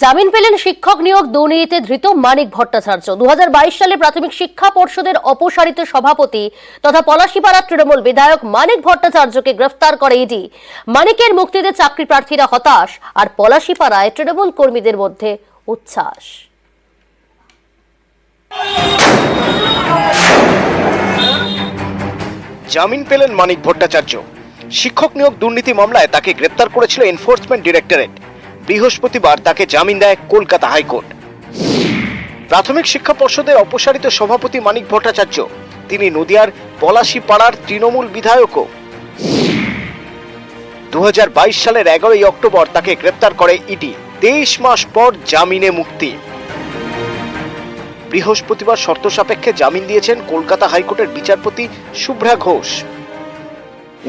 জামিন পেলেন শিক্ষক নিয়োগ দুর্নীতিতে ধৃত মানিক ভট্টাচার্য। দু সালে প্রাথমিক শিক্ষা পর্ষদের অপসারিত সভাপতি তথা পলাশীপাড়া তৃণমূল বিধায়ক মানিক ভট্টাচার্যকে গ্রেফতার করে ইডি। মানিকের মুক্তিতে চাকরি প্রার্থীরা হতাশ আর পলাশীপাড়ায় তৃণমূল কর্মীদের মধ্যে উচ্ছ্বাস। জামিন পেলেন মানিক ভট্টাচার্য। শিক্ষক নিয়োগ দুর্নীতি মামলায় তাকে গ্রেপ্তার করেছিল এনফোর্সমেন্ট ডিরেক্টরেট। বৃহস্পতিবার তাকে জামিন দেয় কলকাতা হাইকোর্ট। প্রাথমিক শিক্ষা পর্ষদের অপসারিত সভাপতি মানিক ভট্টাচার্য, তিনি নদিয়ার পলাশীপাড়ার তৃণমূল বিধায়কও। দু হাজার বাইশ সালের এগারোই অক্টোবর তাকে গ্রেপ্তার করে ইডি। তেইশ মাস পর জামিনে মুক্তি। বৃহস্পতিবার শর্ত সাপেক্ষে জামিন দিয়েছেন কলকাতা হাইকোর্টের বিচারপতি শুভ্রা ঘোষ।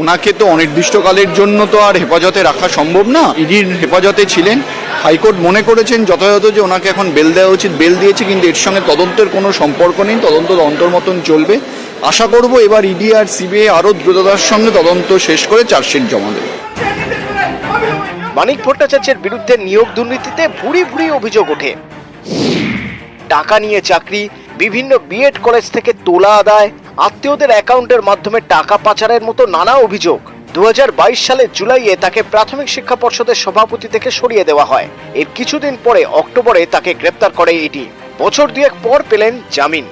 ওনাকে তো অনির্দিষ্টকালের জন্য তো আর হেফাজতে রাখা সম্ভব না। ইডির হেফাজতে ছিলেন। হাইকোর্ট মনে করেছেন যথাযথ যে ওনাকে এখন বেল দেওয়া উচিত, বেল দিয়েছে, কিন্তু এর সঙ্গে তদন্তের কোনো সম্পর্ক নেই, তদন্ত তদন্তর মতন চলবে। আশা করব এবার ইডি আর সিবিআই আরও দ্রুততার সঙ্গে তদন্ত শেষ করে চার্জশিট জমা দেবে। মানিক ভট্টাচার্যের বিরুদ্ধে নিয়োগ দুর্নীতিতে ভুরি ভুরি অভিযোগ ওঠে। টাকা নিয়ে চাকরি, বিভিন্ন বিএড কলেজ থেকে তোলা আদায় আত্মীয়দের অ্যাকাউন্টের মাধ্যমে টাকা পাচারের মতো নানা অভিযোগ। দুই হাজার বাইশ সালে জুলাইয়ে তাকে প্রাথমিক শিক্ষা পর্ষদের সভাপতি থেকে সরিয়ে দেওয়া হয়। এর কিছুদিন পরে অক্টোবরে তাকে গ্রেপ্তার করে ইডি বছর দুয়েক পর পেলেন জামিন।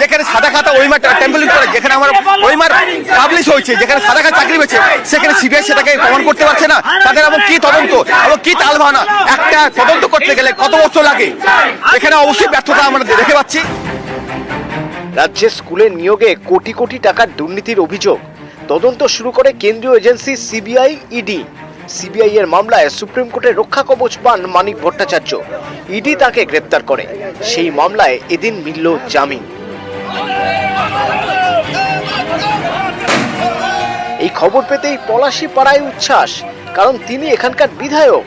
যেখানে সাদা খাতা ওই মাঠ টেম্পলিং করে যেখানে আমার ওই মাঠ পাবলিশ হয়েছে, যেখানে সাদা খাতা চাকরি পেয়েছে, সেখানে সিবিআই সেটাকে প্রমাণ করতে পারছে না। তাদের এমন কি তদন্ত? এবং কি তাল ভানা একটা তদন্ত করতে গেলে কত বছর লাগে? এখানে অবশ্যই ব্যর্থতা আমরা দেখে পাচ্ছি। রাজ্যে স্কুলে নিয়োগে কোটি কোটি টাকার দুর্নীতির অভিযোগ। তদন্ত শুরু করে কেন্দ্রীয় এজেন্সি সিবিআই, ইডি। সিবিআই এর মামলায় সুপ্রিম কোর্টে রক্ষা কবচ পান মানিক ভট্টাচার্য। ইডি তাকে গ্রেপ্তার করে। সেই মামলায় এদিন মিলল জামিন। এই খবর পেতেই পলাশি পাড়ায় উচ্ছ্বাস, কারণ তিনি এখানকার বিধায়ক।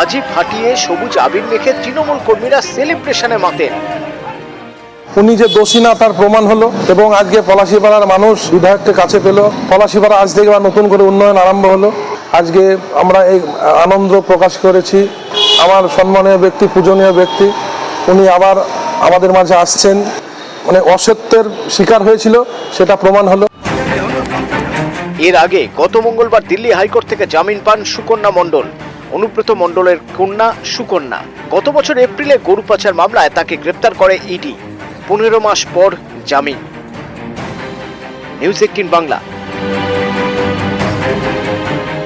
বাজি ফাটিয়ে সবুজ আবির মেখে তৃণমূল কর্মীরা সেলিব্রেশনে মাতেন। উনি যে দোষী না তার প্রমাণ হলো এবং আজকে পলাশিপাড়ার মানুষ বিধায়ককে কাছে পেল। পলাশিপাড়া আজ থেকে নতুন করে উন্নয়ন আরম্ভ হলো। আজকে আমরা এই আনন্দ প্রকাশ করেছি। আমার সম্মানীয় ব্যক্তি পূজনীয় ব্যক্তি উনি আবার আমাদের মাঝে আসছেন। মানে অসত্যের শিকার হয়েছিল সেটা প্রমাণ হলো। এর আগে গত মঙ্গলবার দিল্লি হাইকোর্ট থেকে জামিন পান সুকন্যা মণ্ডল। অনুব্রত মণ্ডলের কন্যা সুকন্যা। গত বছর এপ্রিলে গরু পাচার মামলায় তাকে গ্রেপ্তার করে ইডি। পনেরো মাস পর জামিন। News eighteen Bangla.